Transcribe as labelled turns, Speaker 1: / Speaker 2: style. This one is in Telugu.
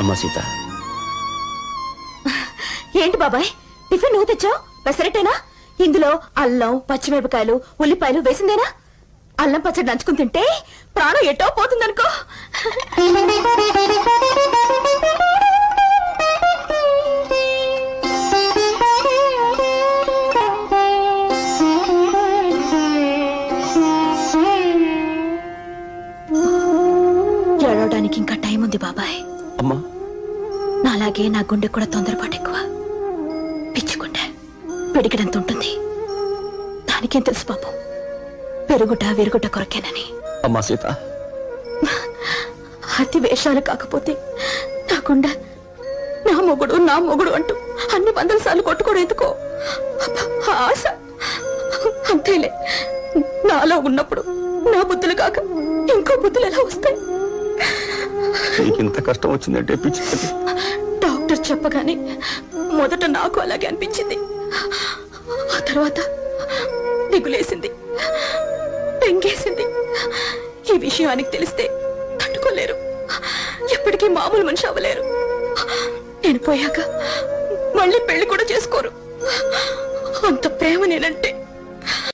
Speaker 1: అమ్మా సీత.
Speaker 2: ఏంటి బాబాయ్? టిఫిన్ నువ్వు తెచ్చావు? పెసరట్టేనా? ఇందులో అల్లం పచ్చిమిరపకాయలు ఉల్లిపాయలు వేసిందేనా? అల్లం పచ్చడి నంచుకుని తింటే ప్రాణం ఎటో పోతుందనుకో. ఏడవడానికి ఇంకా టైం ఉంది బాబాయ్.
Speaker 1: అమ్మా.
Speaker 2: నాలాగే నా గుండె కూడా తొందరపాటు ఎక్కువ. పిచ్చుకుంటే పిడికిడంత ఉంటుంది. దానికేం తెలుసు బాబు? పెరుగుట విరుగుట కొరకేనని.
Speaker 1: అమ్మా సీత.
Speaker 2: అతి వేషాలు కాకపోతే నా గుండె నా మొగుడు నా మొగుడు అంటూ అన్ని వందల సార్లు కొట్టుకోవడం ఎందుకో? ఆశ. అంతేలే. నాలో ఉన్నప్పుడు నా బుద్ధులు కాక ఇంకో బుద్ధులు ఎలా వస్తాయి?
Speaker 1: నీకు ఇంత కష్టం వచ్చిందంటే పిచ్చి
Speaker 2: డాక్టర్ చెప్పగానే మొదట నాకు అలాగే అనిపించింది. ఆ తర్వాత దిగులేసింది పెంగేసింది ఈ విషయం తెలిస్తే తట్టుకోలేరు. ఎప్పటికీ మామూలు మనిషి అవ్వలేరు. నేను పోయాక మళ్ళీ పెళ్ళి కూడా చేసుకోరు. అంత ప్రేమ నేనంటే